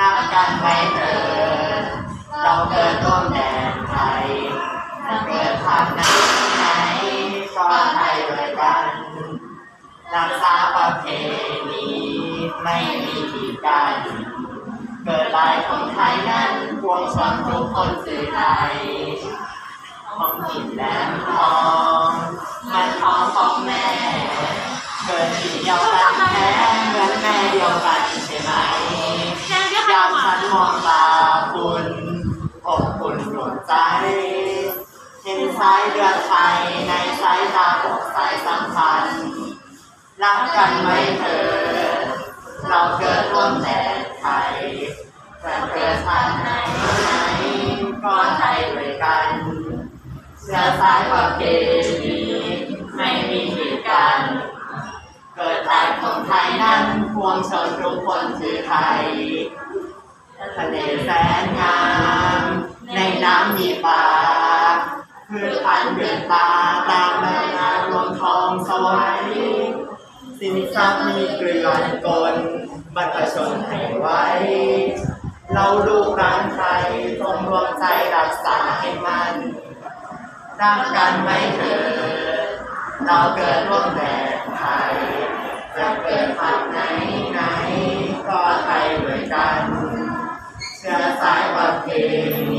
รักกันไว้เถิดเราเกิดร่วมแดนไทยเกิดทางไหนไหนก็ไทยด้วยกันรักษาประเพณีไม่มีกีดกันเกิดลายของไทยนั้นพวงชนทุกคนสื่อไทยท้องถิ่นแหลมทองมันทองของแม่ เกิดที่เดียวกันแท้เหมือนแม่เดียวกัน มมามองตาคุณอบอุ่นดวงใจ เห็นสายเลือดไทยในสายตาอกสายสัมพันธ์รักกันไหมเธอ เราเกิดร่วมแดนไทยจะเกิดทางไหนไหนก็ไทยด้วยกันเชื้อสายประเพณีไม่มีกีดกันเกิดลายของไทยนั้นพวงชนทุกคนคือไทย ทะเลแสนงาม ในน้ำมีปลาพืชพันธุ์เดือนตาตามแม่น้ำลงทองสวยสินทรัพย์มีเกลื่อนกลบรรพชนให้ไว้ เราลูกหลานไทยจงรวมใจรักษาให้มันรักกันไหมเถิดเราเกิดร่วมแดน ก็